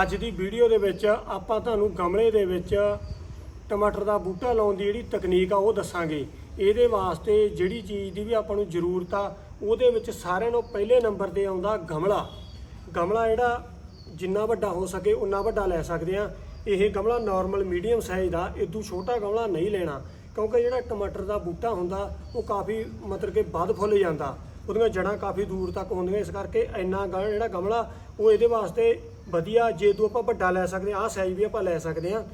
ਅੱਜ ਦੀ ਵੀਡੀਓ ਦੇ ਵਿੱਚ ਆਪਾਂ ਤੁਹਾਨੂੰ ਗਮਲੇ ਦੇ ਵਿੱਚ ਟਮਾਟਰ ਦਾ ਬੂਟਾ ਲਾਉਣ ਦੀ ਜਿਹੜੀ ਤਕਨੀਕ ਆ ਉਹ ਦੱਸਾਂਗੇ। ਇਹਦੇ ਵਾਸਤੇ ਜਿਹੜੀ ਚੀਜ਼ ਦੀ ਵੀ ਆਪਾਂ ਨੂੰ ਜ਼ਰੂਰਤ ਆ, ਉਹਦੇ ਵਿੱਚ ਸਾਰਿਆਂ ਨੂੰ ਪਹਿਲੇ ਨੰਬਰ ਤੇ ਆਉਂਦਾ ਗਮਲਾ। ਗਮਲਾ ਜਿਹੜਾ ਜਿੰਨਾ ਵੱਡਾ ਹੋ ਸਕੇ ਉਨਾ ਵੱਡਾ ਲੈ ਸਕਦੇ ਆ। ਇਹ ਗਮਲਾ ਨਾਰਮਲ ਮੀਡੀਅਮ ਸਾਈਜ਼ ਦਾ ਇਦੋਂ ਛੋਟਾ ਗਮਲਾ ਨਹੀਂ ਲੈਣਾ, ਕਿਉਂਕਿ ਜਿਹੜਾ ਟਮਾਟਰ ਦਾ ਬੂਟਾ ਹੁੰਦਾ, ਉਹ ਕਾਫੀ ਮਤਲਬ ਕਿ ਵੱਧ ਫੁੱਲ ਜਾਂਦਾ। ਉਹਦੀਆਂ ਜੜਾਂ ਕਾਫੀ ਦੂਰ ਤੱਕ ਹੁੰਦੀਆਂ, ਇਸ ਕਰਕੇ ਇੰਨਾ ਗ- ਜਿਹੜਾ ਗਮਲਾ, ਉਹ ਇਹਦੇ ਵਾਸਤੇ ਵਧੀਆ, ਜੇ ਤੋਂ ਆਪਾਂ ਵੱਡਾ ਲੈ ਸਕਦੇ ਆ ਆਹ ਸਾਈਜ਼ ਵੀ ਆਪਾਂ ਲੈ ਸਕਦੇ ਆ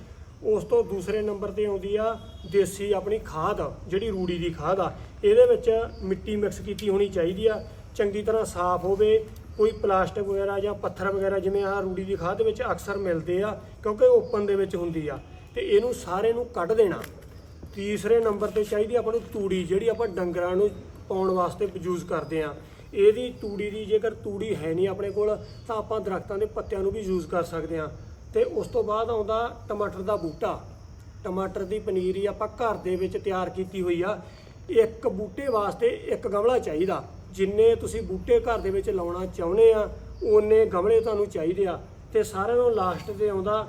ਉਸ ਤੋਂ ਦੂਸਰੇ ਨੰਬਰ ਤੇ ਆਉਂਦੀ ਆ ਦੇਸੀ ਆਪਣੀ ਖਾਦ ਜਿਹੜੀ ਰੂੜੀ ਦੀ ਖਾਦ ਆ। ਇਹਦੇ ਵਿੱਚ ਮਿੱਟੀ ਮਿਕਸ ਕੀਤੀ ਹੋਣੀ ਚਾਹੀਦੀ ਆ। ਚੰਗੀ ਤਰ੍ਹਾਂ ਸਾਫ਼ ਹੋਵੇ, ਕੋਈ ਪਲਾਸਟਿਕ ਵਗੈਰਾ ਜਾਂ ਪੱਥਰ ਵਗੈਰਾ, ਜਿਵੇਂ ਆਹ ਰੂੜੀ ਦੀ ਖਾਦ ਦੇ ਵਿੱਚ ਅਕਸਰ ਮਿਲਦੇ ਆ, ਕਿਉਂਕਿ ਓਪਨ ਦੇ ਵਿੱਚ ਹੁੰਦੀ ਆ। ਤੇ ਇਹਨੂੰ ਸਾਰੇ ਨੂੰ ਕੱਢ ਦੇਣਾ। ਤੀਸਰੇ ਨੰਬਰ ਤੇ ਚਾਹੀਦੀ ਆਪਾਂ ਨੂੰ ਤੂੜੀ, ਜਿਹੜੀ ਆਪਾਂ ਡੰਗਰਾਂ ਨੂੰ ਪਾਉਣ ਵਾਸਤੇ ਯੂਜ਼ ਕਰਦੇ ਆ। ਇਹਦੀ ਤੂੜੀ ਦੀ ਜੇਕਰ ਤੂੜੀ ਹੈ ਨਹੀਂ ਆਪਣੇ ਕੋਲ, ਤਾਂ ਆਪਾਂ ਦਰਖਤਾਂ ਦੇ ਪੱਤਿਆਂ ਨੂੰ ਵੀ ਯੂਜ਼ ਕਰ ਸਕਦੇ ਹਾਂ। ਤੇ ਉਸ ਤੋਂ ਬਾਅਦ ਆਉਂਦਾ ਟਮਾਟਰ ਦਾ ਬੂਟਾ। ਟਮਾਟਰ ਦੀ ਪਨੀਰੀ ਆਪਾਂ ਘਰ ਦੇ ਵਿੱਚ ਤਿਆਰ ਕੀਤੀ ਹੋਈ ਆ। ਇੱਕ ਬੂਟੇ ਵਾਸਤੇ ਇੱਕ ਗਮਲਾ ਚਾਹੀਦਾ। ਜਿੰਨੇ ਤੁਸੀਂ ਬੂਟੇ ਘਰ ਦੇ ਵਿੱਚ ਲਾਉਣਾ ਚਾਹੁੰਦੇ ਆ, ਓਨੇ ਗਮਲੇ ਤੁਹਾਨੂੰ ਚਾਹੀਦੇ ਆ। ਤੇ ਸਾਰਿਆਂ ਨੂੰ ਲਾਸਟ ਤੇ ਆਉਂਦਾ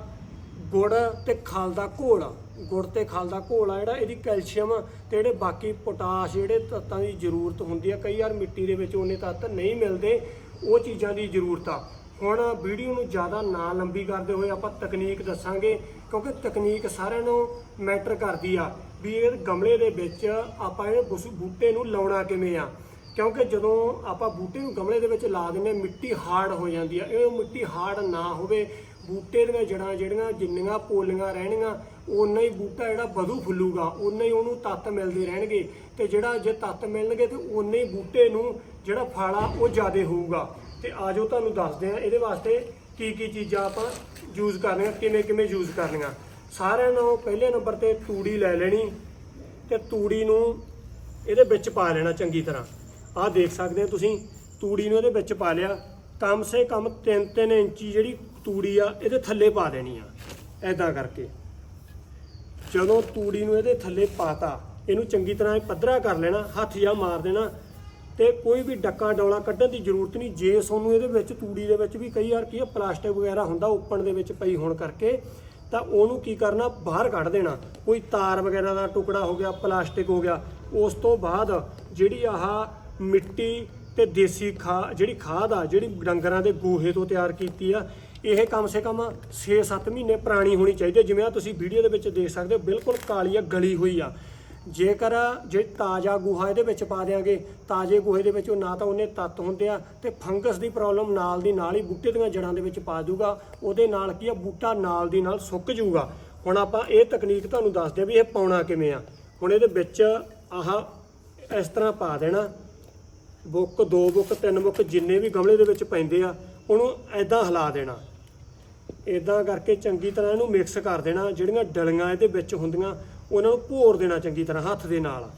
ਗੁੜ ਤੇ ਖਲ ਦਾ ਘੋਲ ਗੁੜ ਤੇ ਖਲ ਦਾ ਘੋਲ ਆ ਜਿਹੜਾ, ਇਹਦੀ ਕੈਲਸ਼ੀਅਮ ਤੇ ਜਿਹੜੇ ਬਾਕੀ ਪੋਟਾਸ਼ ਜਿਹੜੇ ਤੱਤਾਂ ਦੀ ਜ਼ਰੂਰਤ ਹੁੰਦੀ ਆ, ਕਈ ਵਾਰ ਮਿੱਟੀ ਦੇ ਵਿੱਚ ਉਹਨੇ ਤੱਤ ਨਹੀਂ ਮਿਲਦੇ, ਉਹ ਚੀਜ਼ਾਂ ਦੀ ਜ਼ਰੂਰਤ ਆ। ਹੁਣ ਵੀਡੀਓ ਨੂੰ ਜ਼ਿਆਦਾ ਨਾ ਲੰਬੀ ਕਰਦੇ ਹੋਏ ਆਪਾਂ ਤਕਨੀਕ ਦੱਸਾਂਗੇ, ਕਿਉਂਕਿ ਤਕਨੀਕ ਸਾਰਿਆਂ ਨੂੰ ਮੈਟਰ ਕਰਦੀ ਆ ਵੀ ਇਹ ਗਮਲੇ ਦੇ ਵਿੱਚ ਆਪਾਂ ਇਹ ਬੁਸ- ਬੂਟੇ ਨੂੰ ਲਾਉਣਾ ਕਿਵੇਂ ਆ। ਕਿਉਂਕਿ ਜਦੋਂ ਆਪਾਂ ਬੂਟੇ ਨੂੰ ਗਮਲੇ ਦੇ ਵਿੱਚ ਲਾ ਦਿੰਦੇ ਮਿੱਟੀ ਹਾਰਡ ਹੋ ਜਾਂਦੀ ਆ। ਇਹ ਮਿੱਟੀ ਹਾਰਡ ਨਾ ਹੋਵੇ ਬੂਟੇ ਦੀਆਂ ਜੜਾਂ ਜਿਹੜੀਆਂ, ਜਿੰਨੀਆਂ ਪੋਲੀਆਂ ਰਹਿਣਗੀਆਂ ਉਨਾ ਹੀ ਬੂਟਾ ਜਿਹੜਾ ਵਧੂ ਫੁੱਲੂਗਾ ਉਨਾ ਹੀ ਉਹਨੂੰ ਤੱਤ ਮਿਲਦੇ ਰਹਿਣਗੇ ਤੇ ਜਿਹੜਾ ਜੇ ਤੱਤ ਮਿਲਣਗੇ ਤੇ ਉਨੇ ਹੀ ਬੂਟੇ ਨੂੰ ਜਿਹੜਾ ਫਲ ਆ ਉਹ ਜ਼ਿਆਦਾ ਹੋਊਗਾ। ਤੇ ਆਜੋ ਤੁਹਾਨੂੰ ਦੱਸਦੇ ਆ ਇਹਦੇ ਵਾਸਤੇ ਕੀ ਕੀ ਚੀਜ਼ਾਂ ਆਪਾਂ ਯੂਜ਼ ਕਰਨੀਆਂ, ਕਿਵੇਂ ਕਿਵੇਂ ਯੂਜ਼ ਕਰਨੀਆਂ। ਸਾਰਿਆਂ ਨੂੰ ਪਹਿਲੇ ਨੰਬਰ ਤੇ ਤੂੜੀ ਲੈ ਲੈਣੀ ਤੇ ਤੂੜੀ ਨੂੰ ਇਹਦੇ ਵਿੱਚ ਪਾ ਲੈਣਾ ਚੰਗੀ ਤਰ੍ਹਾਂ। ਆਹ ਦੇਖ ਸਕਦੇ ਹੋ ਤੁਸੀਂ, ਤੂੜੀ ਨੂੰ ਇਹਦੇ ਵਿੱਚ ਪਾ ਲਿਆ। ਕਮ ਸੇ ਕਮ 3-3 ਇੰਚੀ ਜਿਹੜੀ ਤੂੜੀ ਆ, ਇਹਦੇ ਥੱਲੇ ਪਾ ਦੇਣੀ ਆ ਐਦਾਂ ਕਰਕੇ। ਜਦੋਂ ਤੂੜੀ ਨੂੰ ਇਹਦੇ ਥੱਲੇ ਪਾਤਾ, ਇਹਨੂੰ ਚੰਗੀ ਤਰ੍ਹਾਂ ਇਹ ਪੱਧਰਾ ਕਰ ਲੈਣਾ, ਹੱਥ ਜਾਂ ਮਾਰ ਦੇਣਾ, ਤੇ ਕੋਈ ਵੀ ਡੱਕਾ ਡੌਲਾ ਕੱਢਣ ਦੀ ਜ਼ਰੂਰਤ ਨਹੀਂ। ਜੇ ਤੁਹਾਨੂੰ ਇਹਦੇ ਵਿੱਚ ਤੂੜੀ ਦੇ ਵਿੱਚ ਵੀ ਕਈ ਵਾਰ ਕੀ ਆ, ਪਲਾਸਟਿਕ ਵਗੈਰਾ ਹੁੰਦਾ, ਓਪਨ ਦੇ ਵਿੱਚ ਪਈ ਹੋਣ ਕਰਕੇ, ਤਾਂ ਉਹਨੂੰ ਕੀ ਕਰਨਾ, ਬਾਹਰ ਕੱਢ ਦੇਣਾ। ਕੋਈ ਤਾਰ ਵਗੈਰਾ ਦਾ ਟੁਕੜਾ ਹੋ ਗਿਆ, ਪਲਾਸਟਿਕ ਹੋ ਗਿਆ, ਉਸ ਤੋਂ ਬਾਅਦ ਜਿਹੜੀ ਆਹ ਮਿੱਟੀ ਤੇ ਦੇਸੀ ਖਾ, ਜਿਹੜੀ ਖਾਦ ਆ, ਜਿਹੜੀ ਡੰਗਰਾਂ ਦੇ ਗੋਹੇ ਤੋਂ ਤਿਆਰ ਕੀਤੀ ਆ ਇਹ ਕਮ ਸੇ ਕਮ 6-7 ਮਹੀਨੇ ਪੁਰਾਣੀ ਹੋਣੀ ਚਾਹੀਦੀ ਹੈ। ਜਿਵੇਂ ਆ ਤੁਸੀਂ ਵੀਡੀਓ ਦੇ ਵਿੱਚ ਦੇਖ ਸਕਦੇ ਹੋ, ਬਿਲਕੁਲ ਕਾਲੀ ਆ, ਗਲੀ ਹੋਈ ਆ। ਜੇਕਰ ਜੇ ਤਾਜ਼ਾ ਗੋਹਾ ਇਹਦੇ ਵਿੱਚ ਪਾ ਦਿਆਂਗੇ, ਤਾਜ਼ੇ ਗੋਹੇ ਦੇ ਵਿੱਚ ਉਹ ਨਾ ਤਾਂ ਉਹਨੇ ਤੱਤ ਹੁੰਦੇ ਆ ਤੇ ਫੰਗਸ ਦੀ ਪ੍ਰੋਬਲਮ ਨਾਲ ਦੀ ਨਾਲ ਹੀ ਬੂਟੇ ਦੀਆਂ ਜੜਾਂ ਦੇ ਵਿੱਚ ਪਾ ਦੂਗਾ ਉਹਦੇ ਨਾਲ ਕੀ ਆ, ਬੂਟਾ ਨਾਲ ਦੀ ਨਾਲ ਸੁੱਕ ਜਾਊਗਾ ਹੁਣ ਆਪਾਂ ਇਹ ਤਕਨੀਕ ਤੁਹਾਨੂੰ ਦੱਸਦੇ ਆ ਵੀ ਇਹ ਪਾਉਣਾ ਕਿਵੇਂ ਆ। ਹੁਣ ਇਹਦੇ ਵਿੱਚ ਆਹ ਇਸ ਤਰ੍ਹਾਂ ਪਾ ਦੇਣਾ। ਬੁੱਕ, ਦੋ ਬੁੱਕ, ਤਿੰਨ ਬੁੱਕ ਜਿੰਨੇ ਵੀ ਗਮਲੇ ਦੇ ਵਿੱਚ ਪੈਂਦੇ ਆ, ਉਹਨੂੰ ਐਦਾਂ ਹਿਲਾ ਦੇਣਾ। ਇਦਾਂ ਕਰਕੇ ਚੰਗੀ ਤਰ੍ਹਾਂ ਇਹਨੂੰ ਮਿਕਸ ਕਰ ਦੇਣਾ, ਜਿਹੜੀਆਂ ਡਲੀਆਂ ਇਹਦੇ ਵਿੱਚ ਹੁੰਦੀਆਂ, ਉਹਨਾਂ ਨੂੰ ਭੋਰ ਦੇਣਾ ਚੰਗੀ ਤਰ੍ਹਾਂ ਹੱਥ ਦੇ ਨਾਲ।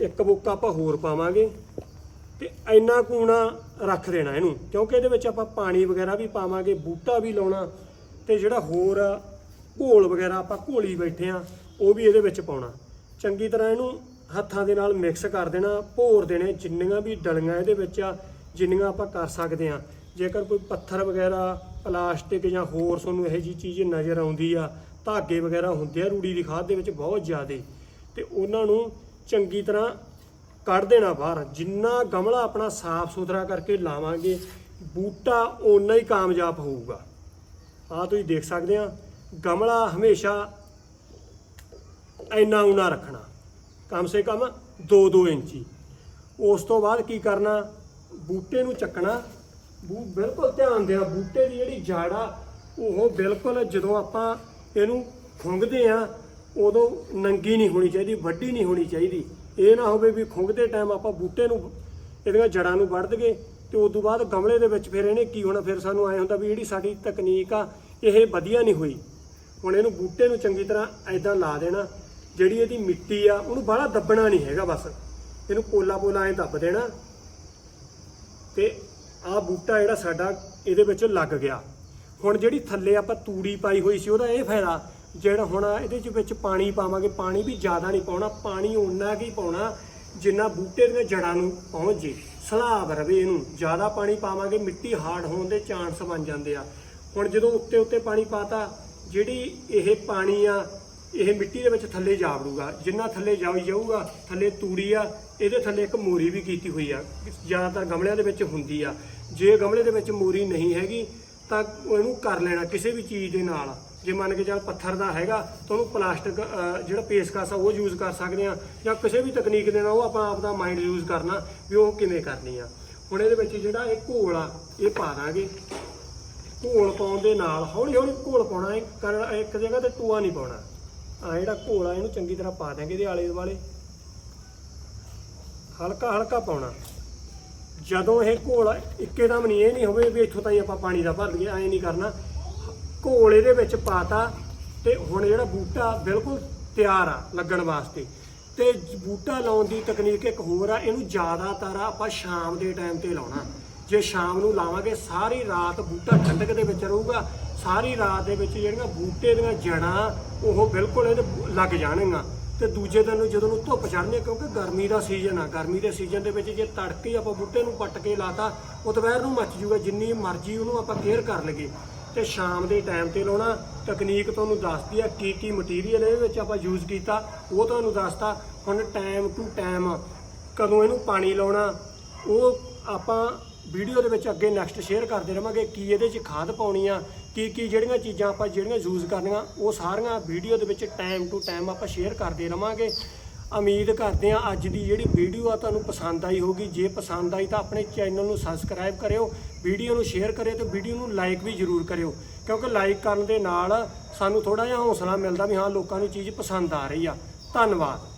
ਇੱਕ ਬੁੱਕ ਆਪਾਂ ਹੋਰ ਪਾਵਾਂਗੇ ਤੇ ਇੰਨਾ ਕੂਣਾ ਰੱਖ ਦੇਣਾ ਇਹਨੂੰ, ਕਿਉਂਕਿ ਇਹਦੇ ਵਿੱਚ ਆਪਾਂ ਪਾਣੀ ਵਗੈਰਾ ਵੀ ਪਾਵਾਂਗੇ, ਬੂਟਾ ਵੀ ਲਾਉਣਾ ਤੇ ਜਿਹੜਾ ਹੋਰ ਘੋਲ ਵਗੈਰਾ ਆਪਾਂ ਘੋਲੀ ਬੈਠੇ ਆ, ਉਹ ਵੀ ਇਹਦੇ ਵਿੱਚ ਪਾਉਣਾ। ਚੰਗੀ ਤਰ੍ਹਾਂ ਇਹਨੂੰ ਹੱਥਾਂ ਦੇ ਨਾਲ ਮਿਕਸ ਕਰ ਦੇਣਾ, ਭੋਰ ਦੇਣੇ, ਜਿੰਨੀਆਂ ਵੀ ਡਲੀਆਂ ਇਹਦੇ ਵਿੱਚ ਆ, ਜਿੰਨੀਆਂ ਆਪਾਂ ਕਰ ਸਕਦੇ ਆ। ਜੇਕਰ ਕੋਈ ਪੱਥਰ ਵਗੈਰਾ ਪਲਾਸਟਿਕ ਜਾਂ ਹੋਰ ਤੁਹਾਨੂੰ ਇਹੋ ਜੀ ਚੀਜ਼ ਨਜ਼ਰ ਆਉਂਦੀ ਆ, ਧਾਗੇ ਵਗੈਰਾ ਹੁੰਦੇ ਆ ਰੂੜੀ ਦੀ ਖਾਦ ਦੇ ਵਿੱਚ ਬਹੁਤ ਜ਼ਿਆਦੇ, ਤੇ ਉਹਨਾਂ ਨੂੰ ਚੰਗੀ ਤਰ੍ਹਾਂ ਕੱਢ ਦੇਣਾ ਬਾਹਰ। ਜਿੰਨਾ ਗਮਲਾ ਆਪਣਾ ਸਾਫ਼ ਸੁਥਰਾ ਕਰਕੇ ਲਾਵਾਂਗੇ, ਬੂਟਾ ਓਨਾ ਹੀ ਕਾਮਯਾਬ ਹੋਊਗਾ। ਆ ਤੁਸੀਂ ਦੇਖ ਸਕਦੇ ਆ, ਗਮਲਾ ਹਮੇਸ਼ਾ ਇੰਨਾ ਉਨਾ ਰੱਖਣਾ, ਕਮ ਸੇ ਕਮ 2-2 ਇੰਚੀ। ਉਸ ਤੋਂ ਬਾਅਦ ਕੀ ਕਰਨਾ, ਬੂਟੇ ਨੂੰ ਚੱਕਣਾ ਬੂ ਬਿਲਕੁਲ ਧਿਆਨ ਦਿਆ, ਬੂਟੇ ਦੀ ਜਿਹੜੀ ਜੜ ਆ, ਉਹ ਬਿਲਕੁਲ ਜਦੋਂ ਆਪਾਂ ਇਹਨੂੰ ਖੁੰਗਦੇ ਆ, ਉਦੋਂ ਨੰਗੀ ਨਹੀਂ ਹੋਣੀ ਚਾਹੀਦੀ, ਵੱਡੀ ਨਹੀਂ ਹੋਣੀ ਚਾਹੀਦੀ। ਇਹ ਨਾ ਹੋਵੇ ਵੀ ਖੁੰਗਦੇ ਟਾਈਮ ਆਪਾਂ ਬੂਟੇ ਨੂੰ, ਇਹਦੀਆਂ ਜੜਾਂ ਨੂੰ ਵੱਢ ਦਈਏ, ਤੇ ਉਸ ਤੋਂ ਬਾਅਦ ਗਮਲੇ ਦੇ ਵਿੱਚ ਫਿਰ ਇਹਨੇ ਕੀ ਹੋਣਾ, ਫਿਰ ਸਾਨੂੰ ਐ ਹੁੰਦਾ ਵੀ ਜਿਹੜੀ ਸਾਡੀ ਤਕਨੀਕ ਆ, ਇਹ ਵਧੀਆ ਨਹੀਂ ਹੋਈ। ਹੁਣ ਇਹਨੂੰ ਬੂਟੇ ਨੂੰ ਚੰਗੀ ਤਰ੍ਹਾਂ ਐਦਾਂ ਲਾ ਦੇਣਾ, ਜਿਹੜੀ ਇਹਦੀ ਮਿੱਟੀ ਆ, ਉਹਨੂੰ ਬਾਹਲਾ ਦੱਬਣਾ ਨਹੀਂ ਹੈਗਾ ਬਸ। ਇਹਨੂੰ ਪੋਲਾ ਪੋਲਾ ਐ ਦੱਬ ਦੇਣਾ, ਤੇ ਆਹ ਬੂਟਾ ਜਿਹੜਾ ਸਾਡਾ ਇਹਦੇ ਵਿੱਚ ਲੱਗ ਗਿਆ। ਹੁਣ ਜਿਹੜੀ ਥੱਲੇ ਆਪਾਂ ਤੂੜੀ ਪਾਈ ਹੋਈ ਸੀ, ਉਹਦਾ ਇਹ ਫਾਇਦਾ ਜਿਹੜਾ ਹੁਣ ਇਹਦੇ ਚ ਵਿੱਚ ਪਾਣੀ ਪਾਵਾਂਗੇ, ਪਾਣੀ ਵੀ ਜ਼ਿਆਦਾ ਨਹੀਂ ਪਾਉਣਾ, ਪਾਣੀ ਓਨਾ ਕੁ ਹੀ ਪਾਉਣਾ ਜਿੰਨਾ ਬੂਟੇ ਦੀਆਂ ਜੜਾਂ ਨੂੰ ਪਹੁੰਚ ਜੇ। ਸਲਾਬ ਰਵੇ ਇਹਨੂੰ, ਜ਼ਿਆਦਾ ਪਾਣੀ ਪਾਵਾਂਗੇ, ਮਿੱਟੀ ਹਾਰਡ ਹੋਣ ਦੇ ਚਾਂਸ ਬਣ ਜਾਂਦੇ ਆ। ਹੁਣ ਜਦੋਂ ਉੱਤੇ ਉੱਤੇ ਪਾਣੀ ਪਾਤਾ, ਜਿਹੜੀ ਇਹ ਪਾਣੀ ਆ ਇਹ ਮਿੱਟੀ ਦੇ ਵਿੱਚ ਥੱਲੇ ਜਾ ਵੜੂਗਾ ਜਿੰਨਾ ਥੱਲੇ ਜਾਈ ਜਾਊਗਾ, ਥੱਲੇ ਤੂੜੀ ਆ, ਇਹਦੇ ਥੱਲੇ ਇੱਕ ਮੋਰੀ ਵੀ ਕੀਤੀ ਹੋਈ ਆ। ਜ਼ਿਆਦਾਤਰ ਗਮਲਿਆਂ ਦੇ ਵਿੱਚ ਹੁੰਦੀ ਆ। ਜੇ ਗਮਲੇ ਦੇ ਵਿੱਚ ਮੋਰੀ ਨਹੀਂ ਹੈਗੀ, ਤਾਂ ਉਹਨੂੰ ਕਰ ਲੈਣਾ ਕਿਸੇ ਵੀ ਚੀਜ਼ ਦੇ ਨਾਲ। ਜੇ ਮੰਨ ਕੇ ਚੱਲ ਪੱਥਰ ਦਾ ਹੈਗਾ, ਤਾਂ ਉਹਨੂੰ ਪਲਾਸਟਿਕ ਜਿਹੜਾ ਪੇਸਕਸ ਆ, ਉਹ ਯੂਜ਼ ਕਰ ਸਕਦੇ ਆ। ਜਾਂ ਕਿਸੇ ਵੀ ਤਕਨੀਕ ਦੇ ਨਾਲ ਉਹ ਆਪਣਾ ਆਪਦਾ ਮਾਈਂਡ ਯੂਜ਼ ਕਰਨਾ ਵੀ ਉਹ ਕਿਵੇਂ ਕਰਨੀ ਆ। ਹੁਣ ਇਹਦੇ ਵਿੱਚ ਜਿਹੜਾ ਇਹ ਘੋਲ ਆ, ਇਹ ਪਾ ਦਾਂਗੇ। ਘੋਲ ਪਾਉਣ ਦੇ ਨਾਲ ਹੌਲੀ ਹੌਲੀ ਘੋਲ ਪਾਉਣਾ ਹੈ ਕਰ ਇੱਕ ਜਗ੍ਹਾ ਤੇ ਟੂਆ ਨਹੀਂ ਪਾਉਣਾ। ਆ ਜਿਹੜਾ ਘੋਲ ਆ ਇਹਨੂੰ ਚੰਗੀ ਤਰ੍ਹਾਂ ਪਾ ਦਾਂਗੇ ਇਹਦੇ ਆਲੇ ਦੁਆਲੇ। ਹਲਕਾ ਹਲਕਾ ਪਾਉਣਾ। ਜਦੋਂ ਇਹ ਘੋਲ ਇੱਕੇਦਮ ਨਹੀਂ, ਇਹ ਨਹੀਂ ਹੋਵੇ ਵੀ ਇੱਥੋਂ ਤਾਈਂ ਆਪਾਂ ਪਾਣੀ ਦਾ ਭਰ ਲਈਏ, ਐਂ ਨਹੀਂ ਕਰਨਾ। ਘੋਲ ਇਹਦੇ ਵਿੱਚ ਪਾਤਾ ਤੇ ਹੁਣ ਜਿਹੜਾ ਬੂਟਾ ਬਿਲਕੁਲ ਤਿਆਰ ਆ ਲੱਗਣ ਵਾਸਤੇ। ਤੇ ਬੂਟਾ ਲਾਉਣ ਦੀ ਤਕਨੀਕ ਇੱਕ ਹੋਰ ਆ, ਇਹਨੂੰ ਜ਼ਿਆਦਾਤਰ ਆਪਾਂ ਸ਼ਾਮ ਦੇ ਟਾਈਮ ਤੇ ਲਾਉਣਾ। ਜੇ ਸ਼ਾਮ ਨੂੰ ਲਾਵਾਂਗੇ, ਸਾਰੀ ਰਾਤ ਬੂਟਾ ਠੰਡਕ ਦੇ ਵਿੱਚ ਰਹੂਗਾ ਸਾਰੀ ਰਾਤ ਦੇ ਵਿੱਚ ਜਿਹੜੀਆਂ ਬੂਟੇ ਦੀਆਂ ਜੜਾਂ, ਉਹ ਬਿਲਕੁਲ ਇਹਦੇ ਲੱਗ ਜਾਣਗੀਆਂ। ਤੇ ਦੂਜੇ ਦਿਨ ਨੂੰ ਜਦੋਂ ਨੂੰ ਧੁੱਪ ਚੜ੍ਹਨੀ, ਕਿਉਂਕਿ ਗਰਮੀ ਦਾ ਸੀਜ਼ਨ ਆ, ਗਰਮੀ ਦੇ ਸੀਜ਼ਨ ਦੇ ਵਿੱਚ ਜੇ ਤੜਕੇ ਆਪਾਂ ਬੂਟੇ ਨੂੰ ਪੱਟ ਕੇ ਲਾਤਾ, ਉਹ ਦੁਪਹਿਰ ਨੂੰ ਮੱਚ ਜੂਗਾ, ਜਿੰਨੀ ਮਰਜ਼ੀ ਉਹਨੂੰ ਆਪਾਂ ਕੇਅਰ ਕਰ ਲਈਏ। ਤੇ ਸ਼ਾਮ ਦੇ ਟਾਈਮ ਤੇ ਲਾਉਣਾ, ਤਕਨੀਕ ਤੁਹਾਨੂੰ ਦੱਸਦੀ ਆ ਕੀ ਕੀ ਮਟੀਰੀਅਲ ਇਹਦੇ ਵਿੱਚ ਆਪਾਂ ਯੂਜ਼ ਕੀਤਾ, ਉਹ ਤੁਹਾਨੂੰ ਦੱਸਤਾ। ਹੁਣ ਟਾਈਮ ਟੂ ਟਾਈਮ ਕਦੋਂ ਇਹਨੂੰ ਪਾਣੀ ਲਾਉਣਾ, ਉਹ ਆਪਾਂ ਵੀਡੀਓ ਦੇ ਵਿੱਚ ਅੱਗੇ ਨੈਕਸਟ ਸ਼ੇਅਰ ਕਰਦੇ ਰਵਾਂਗੇ ਕੀ ਇਹਦੇ 'ਚ ਖਾਦ ਪਾਉਣੀ ਆ, ਕੀ ਕੀ ਜਿਹੜੀਆਂ ਚੀਜ਼ਾਂ ਆਪਾਂ ਜਿਹੜੀਆਂ ਯੂਜ਼ ਕਰਨੀਆਂ, ਉਹ ਸਾਰੀਆਂ ਵੀਡੀਓ ਦੇ ਵਿੱਚ ਟਾਈਮ ਟੂ ਟਾਈਮ ਆਪਾਂ ਸ਼ੇਅਰ ਕਰਦੇ ਰਵਾਂਗੇ। ਉਮੀਦ ਕਰਦੇ ਆ ਅੱਜ ਦੀ ਜਿਹੜੀ ਵੀਡੀਓ ਆ ਤੁਹਾਨੂੰ ਪਸੰਦ ਆਈ ਹੋਗੀ ਜੇ ਪਸੰਦ ਆਈ ਤਾਂ ਆਪਣੇ ਚੈਨਲ ਨੂੰ ਸਬਸਕ੍ਰਾਈਬ ਕਰਿਓ, ਵੀਡੀਓ ਨੂੰ ਸ਼ੇਅਰ ਕਰਿਓ ਤੇ ਵੀਡੀਓ ਨੂੰ ਲਾਈਕ ਵੀ ਜ਼ਰੂਰ ਕਰਿਓ। ਕਿਉਂਕਿ ਲਾਈਕ ਕਰਨ ਦੇ ਨਾਲ ਸਾਨੂੰ ਥੋੜਾ ਜਿਹਾ ਹੌਸਲਾ ਮਿਲਦਾ ਵੀ ਹਾਂ, ਲੋਕਾਂ ਨੂੰ ਚੀਜ਼ ਪਸੰਦ ਆ ਰਹੀ ਆ। ਧੰਨਵਾਦ।